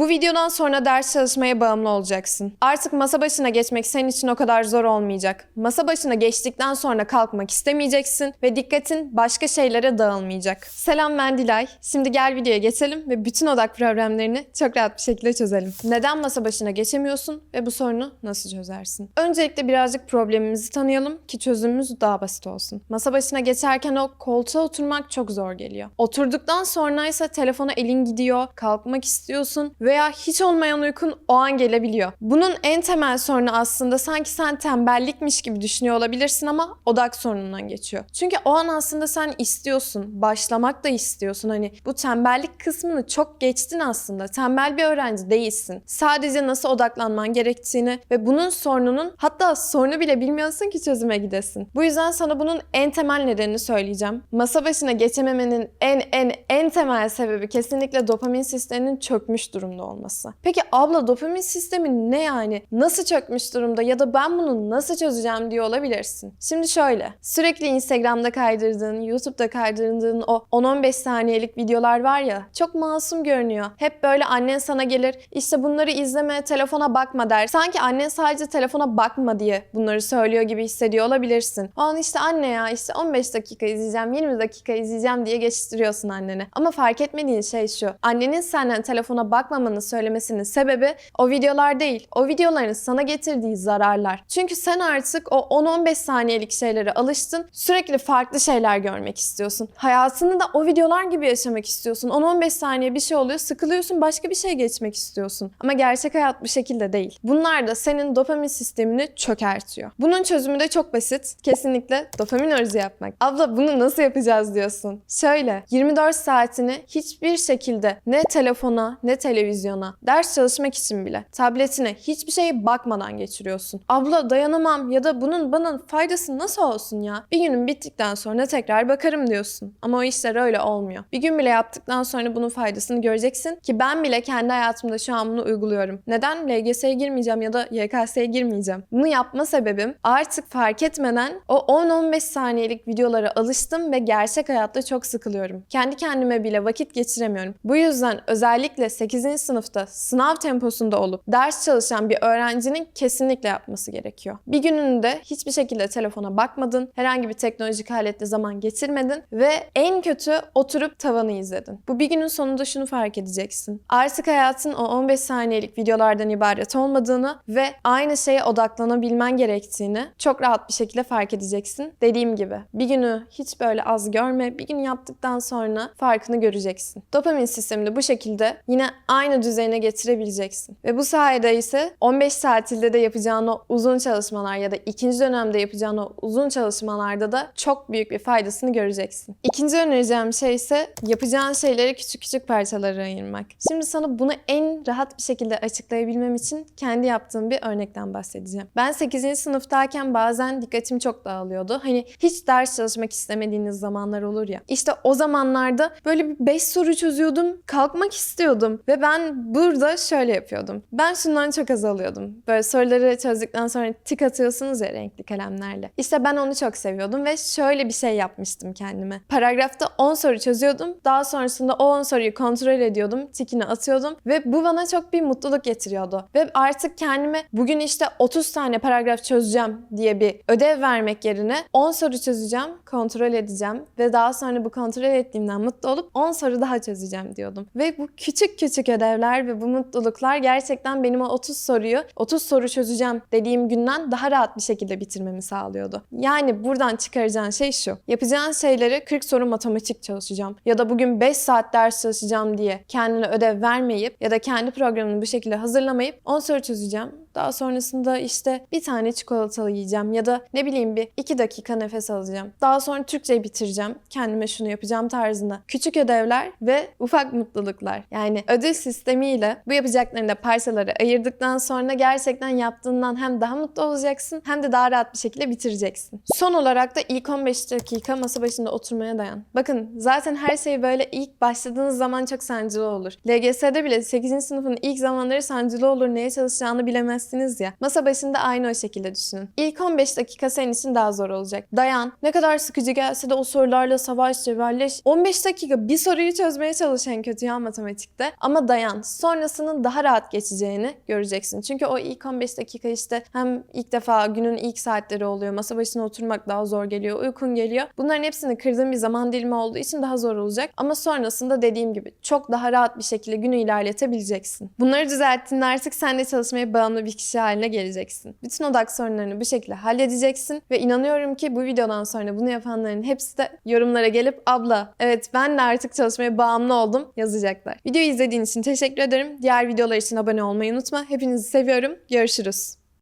Bu videodan sonra ders çalışmaya bağımlı olacaksın. Artık masa başına geçmek senin için o kadar zor olmayacak. Masa başına geçtikten sonra kalkmak istemeyeceksin ve dikkatin başka şeylere dağılmayacak. Selam ben Dilay. Şimdi gel videoya geçelim ve bütün odak problemlerini çok rahat bir şekilde çözelim. Neden masa başına geçemiyorsun ve bu sorunu nasıl çözersin? Öncelikle birazcık problemimizi tanıyalım ki çözümümüz daha basit olsun. Masa başına geçerken o koltuğa oturmak çok zor geliyor. Oturduktan sonra ise telefona elin gidiyor, kalkmak istiyorsun veya hiç olmayan uykun o an gelebiliyor. Bunun en temel sorunu aslında sanki sen tembellikmiş gibi düşünüyor olabilirsin ama odak sorunundan geçiyor. Çünkü o an aslında sen istiyorsun, başlamak da istiyorsun. Hani bu tembellik kısmını çok geçtin aslında. Tembel bir öğrenci değilsin. Sadece nasıl odaklanman gerektiğini ve bunun sorununun hatta sorunu bile bilmiyorsun ki çözüme gidesin. Bu yüzden sana bunun en temel nedenini söyleyeceğim. Masa başına geçememenin en en en temel sebebi kesinlikle dopamin sisteminin çökmüş durumda olması. Peki abla dopamin sistemi ne yani? Nasıl çökmüş durumda ya da ben bunu nasıl çözeceğim diye olabilirsin. Şimdi şöyle. Sürekli Instagram'da kaydırdığın, YouTube'da kaydırdığın o 10-15 saniyelik videolar var ya çok masum görünüyor. Hep böyle annen sana gelir işte bunları izleme, telefona bakma der. Sanki annen sadece telefona bakma diye bunları söylüyor gibi hissediyor olabilirsin. O an işte anne ya işte 15 dakika izleyeceğim, 20 dakika izleyeceğim diye geçiştiriyorsun annene. Ama fark etmediğin şey şu. Annenin senden telefona bakmamanı söylemesinin sebebi o videolar değil. O videoların sana getirdiği zararlar. Çünkü sen artık o 10-15 saniyelik şeylere alıştın. Sürekli farklı şeyler görmek istiyorsun. Hayatını da o videolar gibi yaşamak istiyorsun. 10-15 saniye bir şey oluyor, sıkılıyorsun, başka bir şey geçmek istiyorsun. Ama gerçek hayat bu şekilde değil. Bunlar da senin dopamin sistemini çökertiyor. Bunun çözümü de çok basit. Kesinlikle dopamin orucu yapmak. Abla bunu nasıl yapacağız diyorsun. Şöyle 24 saatini hiçbir şekilde ne telefona ne televizyona ders çalışmak için bile tabletine hiçbir şeye bakmadan geçiriyorsun. Abla dayanamam ya da bunun bana faydası nasıl olsun ya? Bir günün bittikten sonra tekrar bakarım diyorsun. Ama o işler öyle olmuyor. Bir gün bile yaptıktan sonra bunun faydasını göreceksin ki ben bile kendi hayatımda şu an bunu uyguluyorum. Neden? LGS'ye girmeyeceğim ya da YKS'ye girmeyeceğim. Bunu yapma sebebim artık fark etmeden o 10-15 saniyelik videolara alıştım ve gerçek hayatta çok sıkılıyorum. Kendi kendime bile vakit geçiremiyorum. Bu yüzden özellikle 8. sınıfta sınav temposunda olup ders çalışan bir öğrencinin kesinlikle yapması gerekiyor. Bir gününde hiçbir şekilde telefona bakmadın, herhangi bir teknolojik aletle zaman geçirmedin ve en kötü oturup tavanı izledin. Bu bir günün sonunda şunu fark edeceksin. Artık hayatın o 15 saniyelik videolardan ibaret olmadığını ve aynı şeye odaklanabilmen gerektiğini çok rahat bir şekilde fark edeceksin. Dediğim gibi bir günü hiç böyle az görme, bir gün yaptıktan sonra farkını göreceksin. Dopamin sistemini bu şekilde yine aynı düzeyine getirebileceksin. Ve bu sayede ise 15 tatilde de yapacağın o uzun çalışmalar ya da ikinci dönemde yapacağın o uzun çalışmalarda da çok büyük bir faydasını göreceksin. İkinci önereceğim şey ise yapacağın şeyleri küçük küçük parçalara ayırmak. Şimdi sana bunu en rahat bir şekilde açıklayabilmem için kendi yaptığım bir örnekten bahsedeceğim. Ben 8. sınıftayken bazen dikkatim çok dağılıyordu. Hani hiç ders çalışmak istemediğiniz zamanlar olur ya. İşte o zamanlarda böyle bir 5 soru çözüyordum. Kalkmak istiyordum. Ve ben burada şöyle yapıyordum. Ben şundan çok az alıyordum. Böyle soruları çözdükten sonra tik atıyorsunuz ya renkli kalemlerle. İşte ben onu çok seviyordum ve şöyle bir şey yapmıştım kendime. Paragrafta 10 soru çözüyordum. Daha sonrasında o 10 soruyu kontrol ediyordum. Tikini atıyordum ve bu bana çok bir mutluluk getiriyordu. Ve artık kendime bugün işte 30 tane paragraf çözeceğim diye bir ödev vermek yerine 10 soru çözeceğim, kontrol edeceğim ve daha sonra bu kontrol ettiğimden mutlu olup 10 soru daha çözeceğim diyordum. Ve bu küçük küçük ödevler ve bu mutluluklar gerçekten benim o 30 soruyu 30 soru çözeceğim dediğim günden daha rahat bir şekilde bitirmemi sağlıyordu. Yani buradan çıkaracağın şey şu. Yapacağın şeyleri 40 soru matematik çalışacağım ya da bugün 5 saat ders çalışacağım diye kendine ödev vermeyip ya da kendi programını bu şekilde hazırlamayıp 10 soru çözeceğim. Daha sonrasında işte bir tane çikolatalı yiyeceğim ya da ne bileyim bir iki dakika nefes alacağım. Daha sonra Türkçeyi bitireceğim. Kendime şunu yapacağım tarzında. Küçük ödevler ve ufak mutluluklar. Yani ödül sistemiyle bu yapacaklarını da parçalara ayırdıktan sonra gerçekten yaptığından hem daha mutlu olacaksın hem de daha rahat bir şekilde bitireceksin. Son olarak da ilk 15 dakika masa başında oturmaya dayan. Bakın zaten her şey böyle ilk başladığınız zaman çok sancılı olur. LGS'de bile 8. sınıfın ilk zamanları sancılı olur. Neye çalışacağını bilemez geçemezsiniz ya. Masa başında aynı o şekilde düşünün. İlk 15 dakika senin için daha zor olacak. Dayan. Ne kadar sıkıcı gelse de o sorularla savaş, cebelleş. 15 dakika bir soruyu çözmeye çalış en kötü ya matematikte. Ama dayan. Sonrasının daha rahat geçeceğini göreceksin. Çünkü o ilk 15 dakika işte hem ilk defa günün ilk saatleri oluyor. Masa başına oturmak daha zor geliyor. Uykun geliyor. Bunların hepsini kırdığın bir zaman dilimi olduğu için daha zor olacak. Ama sonrasında dediğim gibi çok daha rahat bir şekilde günü ilerletebileceksin. Bunları düzelttiğinde artık sen de çalışmaya bağımlı bir kişi haline geleceksin. Bütün odak sorunlarını bu şekilde halledeceksin ve inanıyorum ki bu videodan sonra bunu yapanların hepsi de yorumlara gelip abla evet ben de artık çalışmaya bağımlı oldum yazacaklar. Videoyu izlediğin için teşekkür ederim. Diğer videolar için abone olmayı unutma. Hepinizi seviyorum. Görüşürüz.